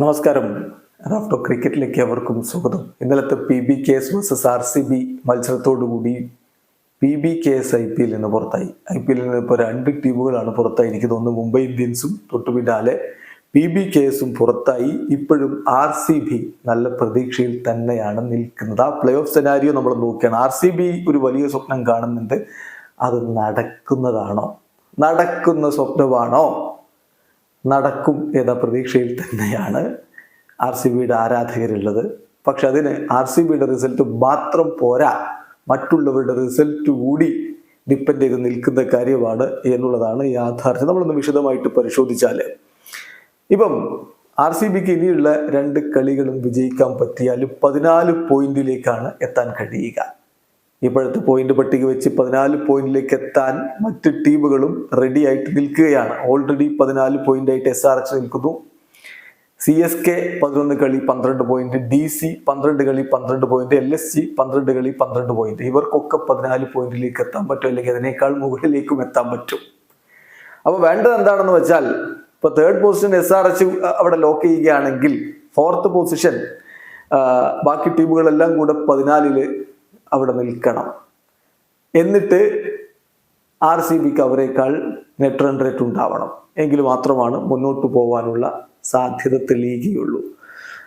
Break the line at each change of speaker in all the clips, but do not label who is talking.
നമസ്കാരം. റാഫ്റ്റോ ക്രിക്കറ്റിലേക്ക് അവർക്കും സ്വാഗതം. ഇന്നലത്തെ P B K S versus R C B മത്സരത്തോടുകൂടി P B K S I P എല്ലിൽ നിന്ന് പുറത്തായി. ഐ പി എല്ലിൽ നിന്ന് ഇപ്പോൾ രണ്ട് ടീമുകളാണ് പുറത്തായി. എനിക്ക് തോന്നുന്നു മുംബൈ ഇന്ത്യൻസും തൊട്ടു പിന്നാലെ പി ബി കെ എസും പുറത്തായി. ഇപ്പോഴും ആർ സി ബി നല്ല പ്രതീക്ഷയിൽ തന്നെയാണ് നിൽക്കുന്നത്. ആ പ്ലേ ഓഫ് സെനാരിയോ നമ്മൾ നോക്കുകയാണ്. ആർ സി ബി ഒരു വലിയ സ്വപ്നം കാണുന്നുണ്ട്. അത് നടക്കുന്നതാണോ? നടക്കുന്ന സ്വപ്നമാണോ? നടക്കും എന്ന പ്രതീക്ഷയിൽ തന്നെയാണ് ആർ സി ബിയുടെ ആരാധകരുള്ളത്. പക്ഷെ അതിന് ആർ സി ബിയുടെ റിസൾട്ട് മാത്രം പോരാ. മറ്റുള്ളവരുടെ റിസൾട്ട് കൂടി ഡിപ്പെൻഡ് ചെയ്ത് നിൽക്കുന്ന കാര്യമാണ് എന്നുള്ളതാണ് യാഥാർത്ഥ്യം. നമ്മളൊന്ന് വിശദമായിട്ട് പരിശോധിച്ചാൽ ഇപ്പം ആർ സി ബിക്ക് ഇനിയുള്ള രണ്ട് കളികളും വിജയിക്കാൻ പറ്റിയാൽ പതിനാല് പോയിന്റിലേക്കാണ് എത്താൻ കഴിയുക. ഇപ്പോഴത്തെ പോയിന്റ് പട്ടിക വെച്ച് പതിനാല് പോയിന്റിലേക്ക് എത്താൻ മറ്റ് ടീമുകളും റെഡി ആയിട്ട് നിൽക്കുകയാണ്. ഓൾറെഡി പതിനാല് പോയിന്റ് ആയിട്ട് എസ് ആർ എച്ച് നിൽക്കുന്നു. സി എസ് കെ പതിനൊന്ന് കളി പന്ത്രണ്ട് പോയിന്റ് ഡി സി പന്ത്രണ്ട് കളി പന്ത്രണ്ട് പോയിന്റ് എൽ എസ് സി പന്ത്രണ്ട് കളി പന്ത്രണ്ട് പോയിന്റ് ഇവർക്കൊക്കെ പതിനാല് പോയിന്റിലേക്ക് എത്താൻ പറ്റും അല്ലെങ്കിൽ അതിനേക്കാൾ മുകളിലേക്കും എത്താൻ പറ്റും. അപ്പോൾ വേണ്ടത് എന്താണെന്ന് വെച്ചാൽ ഇപ്പൊ third position S R H അവിടെ ലോക്ക് ചെയ്യുകയാണെങ്കിൽ ഫോർത്ത് പൊസിഷൻ ബാക്കി ടീമുകളെല്ലാം കൂടെ പതിനാലിൽ അവിടെ നിൽക്കണം. എന്നിട്ട് ആർ സി ബിക്ക് അവരെക്കാൾ നെറ്റ് റൺ റേറ്റ് ഉണ്ടാവണം. എങ്കിൽ മാത്രമാണ് മുന്നോട്ട് പോകാനുള്ള സാധ്യത തെളിയുകയുള്ളൂ.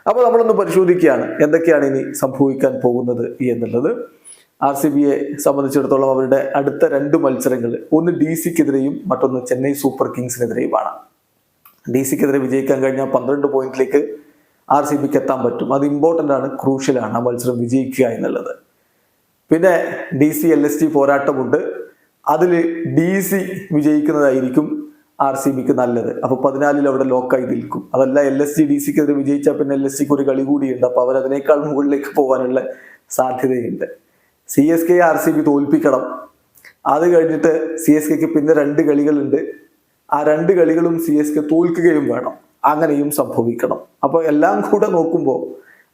അപ്പോൾ നമ്മളൊന്ന് പരിശോധിക്കുകയാണ് എന്തൊക്കെയാണ് ഇനി സംഭവിക്കാൻ പോകുന്നത് എന്നുള്ളത്. ആർ സി ബിയെ സംബന്ധിച്ചിടത്തോളം അവരുടെ അടുത്ത രണ്ട് മത്സരങ്ങൾ ഒന്ന് ഡി സിക്കെതിരെയും മറ്റൊന്ന് ചെന്നൈ സൂപ്പർ കിങ്സിനെതിരെയുമാണ്. ഡി സിക്കെതിരെ വിജയിക്കാൻ കഴിഞ്ഞാൽ പന്ത്രണ്ട് പോയിന്റിലേക്ക് ആർ സി ബിക്ക് എത്താൻ പറ്റും. അത് ഇമ്പോർട്ടന്റ് ആണ് ക്രൂഷ്യലാണ് ആ മത്സരം വിജയിക്കുക എന്നുള്ളത്. പിന്നെ D C L S T പോരാട്ടമുണ്ട്. അതിൽ ഡി സി വിജയിക്കുന്നതായിരിക്കും ആർ സി ബിക്ക് നല്ലത്. അപ്പൊ പതിനാലിൽ അവിടെ ലോക്കായി നിൽക്കും. അതല്ല എൽ എസ് സി ഡി സിക്കെതിരെ വിജയിച്ചാൽ പിന്നെ എൽ എസ് സിക്ക് ഒരു കളി കൂടിയുണ്ട്. അപ്പൊ അവരതിനേക്കാൾ മുകളിലേക്ക് പോകാനുള്ള സാധ്യതയുണ്ട്. C S K R C B തോൽപ്പിക്കണം. അത് കഴിഞ്ഞിട്ട് സി എസ് കെക്ക് പിന്നെ രണ്ട് കളികളുണ്ട്. ആ രണ്ട് കളികളും സി എസ് കെ തോൽക്കുകയും വേണം. അങ്ങനെയും സംഭവിക്കണം. അപ്പോൾ എല്ലാം കൂടെ നോക്കുമ്പോൾ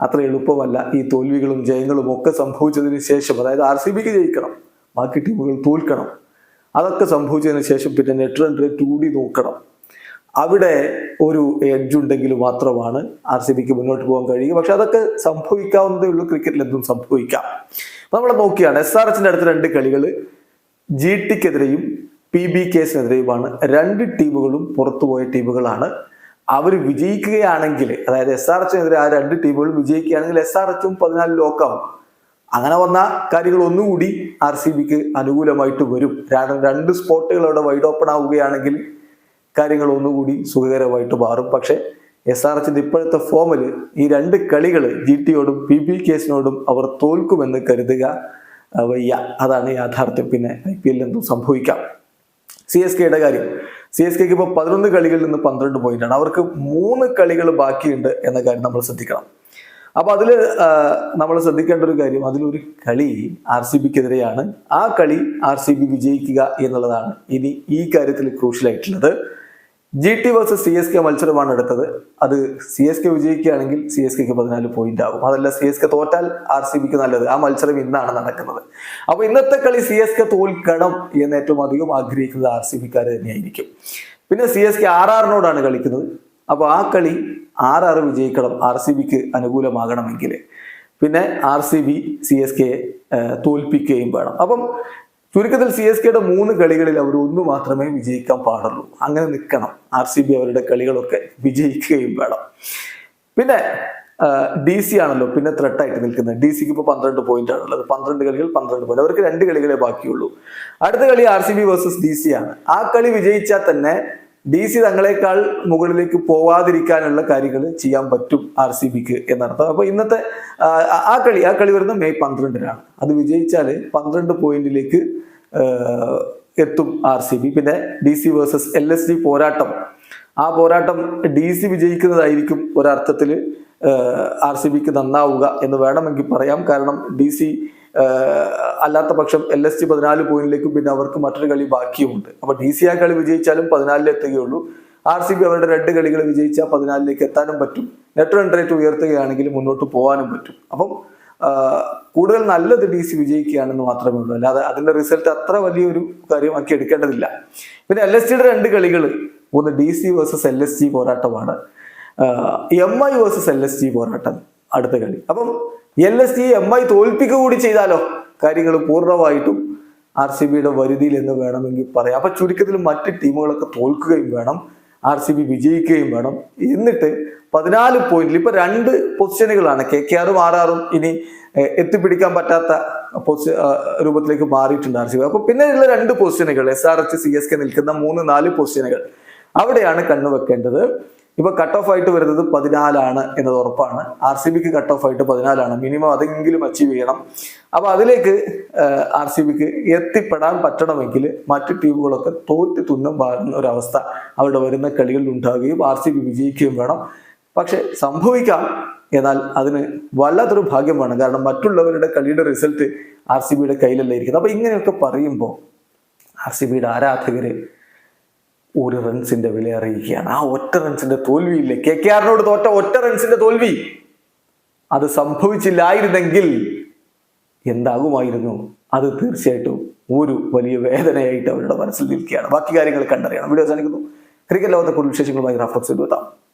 അത്ര എളുപ്പമല്ല ഈ തോൽവികളും ജയങ്ങളും ഒക്കെ സംഭവിച്ചതിന് ശേഷം. അതായത് ആർ സി ബിക്ക് ജയിക്കണം. ബാക്കി ടീമുകൾ തോൽക്കണം. അതൊക്കെ സംഭവിച്ചതിന് ശേഷം പിന്നെ നെറ്റ് റൺ റേറ്റ് കൂടി നോക്കണം. അവിടെ ഒരു എഡ്ജ് ഉണ്ടെങ്കിൽ മാത്രമാണ് ആർ സി ബിക്ക് മുന്നോട്ട് പോകാൻ കഴിയുക. പക്ഷെ അതൊക്കെ സംഭവിക്കാവുന്നതേ ഉള്ളൂ. ക്രിക്കറ്റിൽ എന്തും സംഭവിക്കാം. നമ്മൾ നോക്കിയാണ് എസ് ആർ എച്ചിന്റെ അടുത്ത രണ്ട് കളികൾ ജി ടിക്കെതിരെയും പി ബി കെസിനെതിരെയുമാണ് രണ്ട് ടീമുകളും പുറത്തുപോയ ടീമുകളാണ്. അവർ വിജയിക്കുകയാണെങ്കിൽ അതായത് എസ് ആർ എച്ചിനെതിരെ ആ രണ്ട് ടീമുകളും വിജയിക്കുകയാണെങ്കിൽ എസ് ആർ എച്ചും പതിനാല് ലോക്കാവും. അങ്ങനെ വന്ന കാര്യങ്ങൾ ഒന്നുകൂടി ആർ സി ബിക്ക് അനുകൂലമായിട്ട് വരും. കാരണം രണ്ട് സ്പോട്ടുകൾ അവിടെ വൈഡ് ഓപ്പൺ ആവുകയാണെങ്കിൽ കാര്യങ്ങൾ ഒന്നുകൂടി സുഖകരമായിട്ട് മാറും. പക്ഷേ എസ് ആർ എച്ചിന്റെ ഇപ്പോഴത്തെ ഫോമിൽ ഈ രണ്ട് കളികൾ ജി ടിയോടും പി ബി കേസിനോടും അവർ തോൽക്കുമെന്ന് കരുതുക വയ്യ. അതാണ് യാഥാർത്ഥ്യം. പിന്നെ ഐ പി എല്ലിൽ എന്തും സംഭവിക്കാം. സി എസ് കെയുടെ കാര്യം. സി എസ് കെക്ക് ഇപ്പോൾ പതിനൊന്ന് കളികളിൽ നിന്ന് പന്ത്രണ്ട് പോയിന്റ് ആണ്. അവർക്ക് മൂന്ന് കളികൾ ബാക്കിയുണ്ട് എന്ന കാര്യം നമ്മൾ ശ്രദ്ധിക്കണം. അപ്പോൾ അതിൽ നമ്മൾ ശ്രദ്ധിക്കേണ്ട ഒരു കാര്യം അതിലൊരു കളി ആർ സി ബിക്കെതിരെയാണ്. ആ കളി ആർ സി ബി വിജയിക്കുക എന്നുള്ളതാണ് ഇനി ഈ കാര്യത്തിൽ ക്രൂഷ്യൽ ആയിട്ടുള്ളത് G T versus C S K മത്സരമാണ് എടുത്തത്. അത് സി എസ് കെ വിജയിക്കുകയാണെങ്കിൽ സി എസ് കെക്ക് പതിനാല് പോയിന്റ് ആകും അതല്ല സി എസ് കെ തോറ്റാൽ ആർ സി ബിക്ക് നല്ലത്. ആ മത്സരം ഇന്നാണ് നടക്കുന്നത്. അപ്പൊ ഇന്നത്തെ കളി സി എസ് കെ തോൽക്കണം എന്ന് ഏറ്റവും അധികം ആഗ്രഹിക്കുന്നത് ആർ സി ബിക്കാർ തന്നെയായിരിക്കും. പിന്നെ സി എസ് കെ ആർ ആറിനോടാണ് കളിക്കുന്നത്. അപ്പൊ ആ കളി ആർ ആറ് വിജയിക്കണം ആർ സി ബിക്ക് അനുകൂലമാകണമെങ്കിൽ പിന്നെ R C B C S K തോൽപ്പിക്കുകയും വേണം. അപ്പം ചുരുക്കത്തിൽ സി എസ് കെയുടെ മൂന്ന് കളികളിൽ അവർ ഒന്ന് മാത്രമേ വിജയിക്കാൻ പാടുള്ളൂ. അങ്ങനെ നിൽക്കണം. ആർ സി ബി അവരുടെ കളികളൊക്കെ വിജയിക്കുകയും വേണം. പിന്നെ ഡി സി ആണല്ലോ പിന്നെ ത്രെട്ടായിട്ട് നിൽക്കുന്നത്. ഡി സിക്ക് ഇപ്പോൾ പന്ത്രണ്ട് പോയിന്റ് ആണുള്ളത് പന്ത്രണ്ട് കളികൾ പന്ത്രണ്ട് പോയിന്റ് അവർക്ക് രണ്ട് കളികളെ ബാക്കിയുള്ളൂ. അടുത്ത കളി R C B versus D C ആണ്. ആ കളി വിജയിച്ചാൽ തന്നെ ഡി സി തങ്ങളെക്കാൾ മുകളിലേക്ക് പോവാതിരിക്കാനുള്ള കാര്യങ്ങൾ ചെയ്യാൻ പറ്റും ആർ സി ബിക്ക് എന്നർത്ഥം അപ്പൊ ഇന്നത്തെ ആ, കളി ആ കളി വരുന്നത് മെയ് പന്ത്രണ്ടിനാണ്. അത് വിജയിച്ചാൽ പന്ത്രണ്ട് പോയിന്റിലേക്ക് എത്തും ആർ സി ബി. പിന്നെ D C versus L S D പോരാട്ടം. ആ പോരാട്ടം ഡി സി വിജയിക്കുന്നതായിരിക്കും ഒരർത്ഥത്തിൽ ആർ സി ബിക്ക് നന്നാവുക എന്ന് വേണമെങ്കിൽ പറയാം. കാരണം ഡി സി അല്ലാത്ത പക്ഷം എൽ എസ് ടി പതിനാല് പോയിന്റിലേക്കും പിന്നെ അവർക്ക് മറ്റൊരു കളി ബാക്കിയുമുണ്ട്. അപ്പൊ ഡി സി ആ കളി വിജയിച്ചാലും പതിനാലിലെത്തുകയുള്ളൂ ആർ സി ബി അവരുടെ രണ്ട് കളികൾ വിജയിച്ചാൽ പതിനാലിലേക്ക് എത്താനും പറ്റും. നെറ്റ് റൺ റേറ്റ് ഉയർത്തുകയാണെങ്കിൽ മുന്നോട്ട് പോകാനും പറ്റും. അപ്പം കൂടുതൽ നല്ലത് ഡി സി വിജയിക്കുകയാണെന്ന് മാത്രമേ ഉള്ളൂ. അല്ലാതെ അതിന്റെ റിസൾട്ട് അത്ര വലിയൊരു കാര്യമാക്കി എടുക്കേണ്ടതില്ല. പിന്നെ എൽ എസ് ടിയുടെ രണ്ട് കളികൾ ഒന്ന് D C versus L S G പോരാട്ടമാണ്. M I versus L S G പോരാട്ടം. അടുത്ത കളി. അപ്പം L S G M I തോൽപ്പിക്കുക കൂടി ചെയ്താലോ? കാര്യങ്ങൾ പൂർണമായിട്ടും ആർ സി ബിയുടെ വരുതിയിൽ എന്ന് വേണമെങ്കിൽ പറയാം. അപ്പൊ ചുരുക്കത്തിൽ മറ്റ് ടീമുകളൊക്കെ തോൽക്കുകയും വേണം ആർ സി ബി വിജയിക്കുകയും വേണം. എന്നിട്ട് പതിനാല് പോയിന്റിൽ ഇപ്പൊ രണ്ട് പൊസിഷനുകളാണ്. കെ കെ ആറും ആർ ആറും ഇനി എത്തിപ്പിടിക്കാൻ പറ്റാത്ത പൊസിഷൻ രൂപത്തിലേക്ക് മാറിയിട്ടുണ്ട് ആർ സി ബി. അപ്പൊ പിന്നെയുള്ള രണ്ട് പൊസിഷനുകൾ S R H C S K നിൽക്കുന്ന മൂന്ന് നാല് പൊസിഷനുകൾ. അവിടെയാണ് കണ്ണുവെക്കേണ്ടത്. ഇപ്പൊ കട്ട് ഓഫ് ആയിട്ട് വരുന്നത് പതിനാലാണ് എന്നത് ഉറപ്പാണ്. ആർ സി ബിക്ക് കട്ട് ഓഫ് ആയിട്ട് പതിനാലാണ്. മിനിമം അതെങ്കിലും അച്ചീവ് ചെയ്യണം. അപ്പൊ അതിലേക്ക് ആർ സി ബിക്ക് എത്തിപ്പെടാൻ പറ്റണമെങ്കിൽ മറ്റു ടീമുകളൊക്കെ തോറ്റ് തുന്നം പാടുന്ന ഒരവസ്ഥ അവിടെ വരുന്ന കളികളിൽ ഉണ്ടാവുകയും ആർ സി ബി വിജയിക്കുകയും വേണം. പക്ഷെ സംഭവിക്കാം എന്നാൽ അതിന് വല്ലാത്തൊരു ഭാഗ്യം വേണം. കാരണം മറ്റുള്ളവരുടെ കളിയുടെ റിസൾട്ട് ആർ സി ബിയുടെ കയ്യിലല്ല ഇരിക്കുന്നത്. അപ്പൊ ഇങ്ങനെയൊക്കെ പറയുമ്പോൾ ആർ സി ബിയുടെ ആരാധകര് ഒരു റൺസിന്റെ വില അറിയിക്കുകയാണ്. ആ ഒറ്റ റൺസിന്റെ തോൽവിയില്ലേ? കെ കെ ആറിനോട് തോറ്റ ഒറ്റ റൺസിന്റെ തോൽവി. അത് സംഭവിച്ചില്ലായിരുന്നെങ്കിൽ എന്താകുമായിരുന്നു? അത് തീർച്ചയായിട്ടും ഒരു വലിയ വേദനയായിട്ട് അവരുടെ മനസ്സിൽ നിൽക്കുകയാണ്. ബാക്കി കാര്യങ്ങൾ കണ്ടറിയണം. വീഡിയോ സാധിക്കുന്നു ക്രിക്കറ്റ് ലോകത്തെ കൂടുതൽ വിശേഷങ്ങളുമായി റഫറൻസ് എത്താം.